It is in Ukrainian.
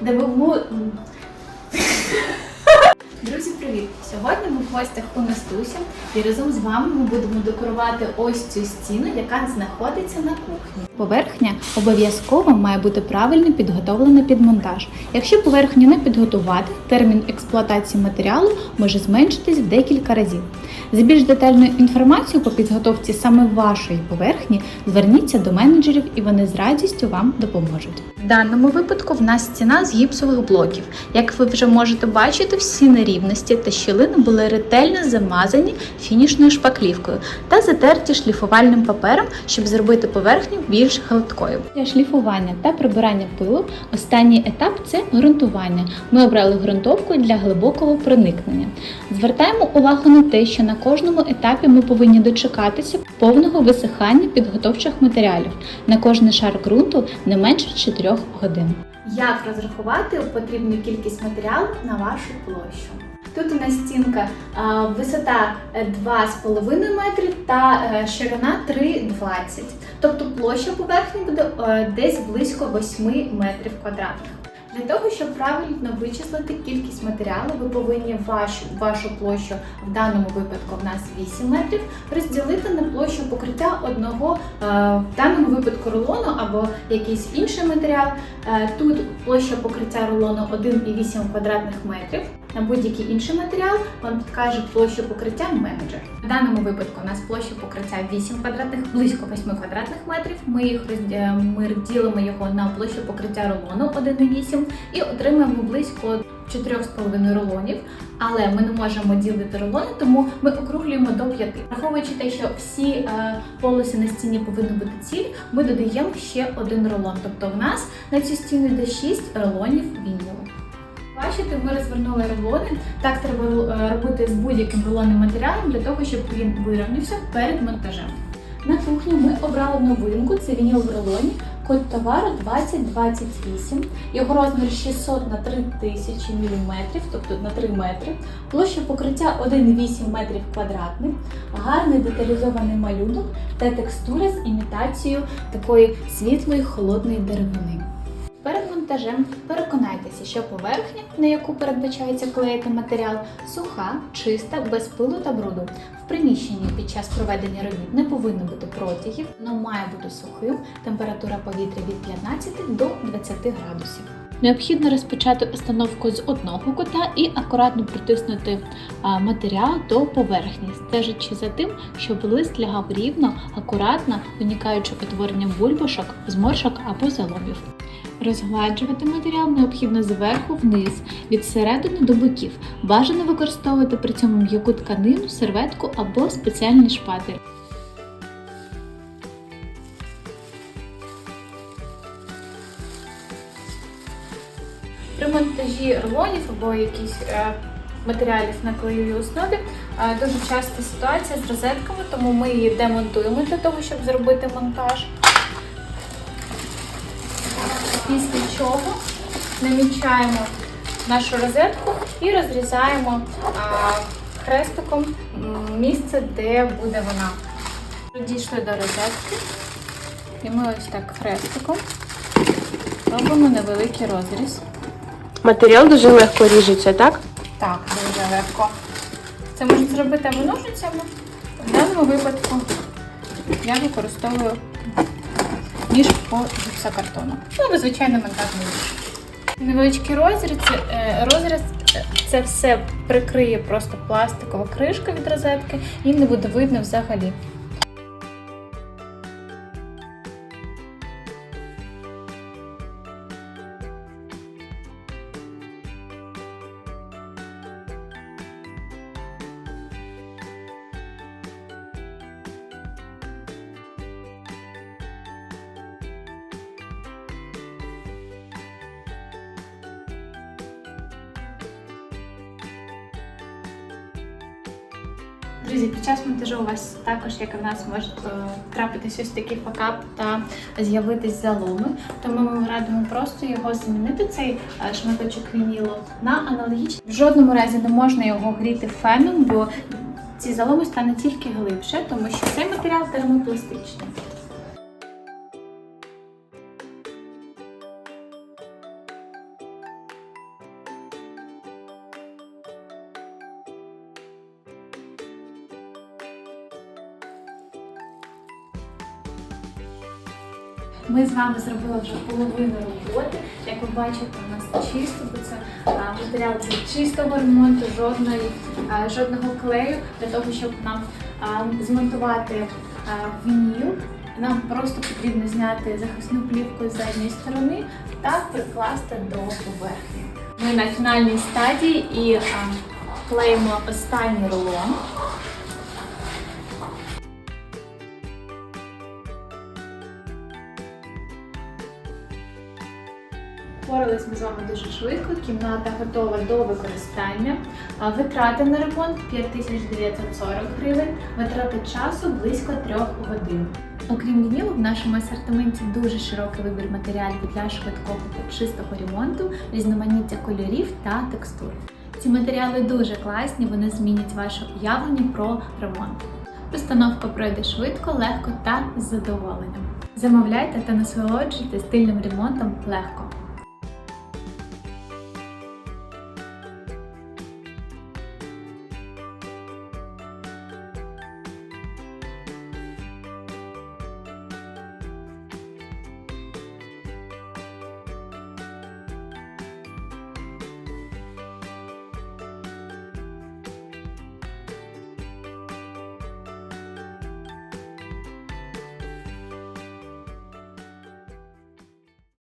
де ви. Друзі, привіт! Сьогодні ми в гостях у Настусі і разом з вами ми будемо декорувати ось цю стіну, яка знаходиться на кухні. Поверхня обов'язково має бути правильно підготовлена під монтаж. Якщо поверхню не підготувати, термін експлуатації матеріалу може зменшитись в декілька разів. За більш детальною інформацією по підготовці саме вашої поверхні зверніться до менеджерів і вони з радістю вам допоможуть. В даному випадку в нас стіна з гіпсових блоків. Як ви вже можете бачити, всі нерівності та щілини були ретельно замазані фінішною шпаклівкою та затерті шліфувальним папером, щоб зробити поверхню більш гладкою. Для шліфування та прибирання пилу останній етап це ґрунтування. Ми обрали ґрунтовку для глибокого проникнення. Звертаємо увагу на те, що на кожному етапі ми повинні дочекатися повного висихання підготовчих матеріалів на кожний шар ґрунту не менше 4 годин. Як розрахувати потрібну кількість матеріалу на вашу площу? Тут у нас стінка висота е, 2,5 метри та е, ширина 3,20. Тобто площа поверхні буде е, десь близько 8 метрів квадратних. Для того, щоб правильно вичислити кількість матеріалу, ви повинні вашу, вашу площу, в даному випадку в нас 8 метрів, розділити на площу покриття одного, е, в даному випадку рулону або якийсь інший матеріал. Е, Тут площа покриття рулону 1,8 квадратних метрів. На будь-який інший матеріал вам підкаже площу покриття менеджер. В даному випадку у нас площа покриття 8 квадратних, близько 8 квадратних метрів. Ми їх роздя- ми ділимо його на площу покриття рулону 1,8 і отримаємо близько 4,5 рулонів. Але ми не можемо ділити рулони, тому ми округлюємо до 5. Враховуючи те, що всі е, полоси на стіні повинні бути цілі, ми додаємо ще один рулон. Тобто в нас на цю стіну йде 6 рулонів вінілу. Бачите, ми розвернули рулони. Так треба е, робити з будь-яким рулонним матеріалом для того, щоб він вирівнявся перед монтажем. На кухні ми обрали новинку, це вініл в рулоні, код товару 2028, його розмір 600 на 3000 мм, тобто на 3 метри, площа покриття 1,8 метрів квадратних, гарний деталізований малюнок та текстура з імітацією такої світлої холодної деревини. Монтажем переконайтеся, що поверхня, на яку передбачається клеїти матеріал, суха, чиста, без пилу та бруду. В приміщенні під час проведення робіт не повинно бути протягів, воно має бути сухим, температура повітря від 15 до 20 градусів. Необхідно розпочати установку з одного кута і акуратно притиснути матеріал до поверхні, стежачи за тим, щоб лист лягав рівно, акуратно, уникаючи утворення бульбашок, зморшок або заломів. Розгладжувати матеріал необхідно зверху вниз, від середини до боків. Бажано використовувати при цьому м'яку тканину, серветку або спеціальний шпатель. При монтажі рулонів або якісь е, матеріалів на клеєвій основі е, дуже часто ситуація з розетками, тому ми її демонтуємо для того, щоб зробити монтаж. Після чого намічаємо нашу розетку і розрізаємо хрестиком місце, де буде вона. Дійшли до розетки, і ми ось так хрестиком робимо невеликий розріз. Матеріал дуже легко ріжеться, так? Так, дуже легко. Це можна зробити або ножицями. В даному випадку я використовую ніж по гіпсокартону. Ну, або звичайно монтажний ніж. Невеличкий розріз, е, розріз е, це все прикриє просто пластикова кришка від розетки і не буде видно взагалі. Друзі, під час монтажу у вас також, як і в нас, може е, трапитись ось такий факап та з'явитись заломи. Тому ми радимо просто його замінити, цей е, шматочок вінілу, на аналогічний. В жодному разі не можна його гріти феном, бо ці заломи стане тільки глибше, тому що цей матеріал термопластичний. Ми з вами зробили вже половину роботи. Як ви бачите, у нас чисто, бо це матеріал для чистого ремонту, жодної, жодного клею для того, щоб нам змонтувати вініл. Нам просто потрібно зняти захисну плівку з задньої сторони та прикласти до поверхні. Ми на фінальній стадії і клеїмо останній рулон. Впорались ми з вами дуже швидко. Кімната готова до використання. Витрати на ремонт 5940 гривень, витрати часу близько 3 годин. Окрім вінілу, в нашому асортименті дуже широкий вибір матеріалів для швидкого та чистого ремонту, різноманіття кольорів та текстур. Ці матеріали дуже класні, вони змінять ваше уявлення про ремонт. Постановка пройде швидко, легко та з задоволенням. Замовляйте та насолоджуйтесь стильним ремонтом легко.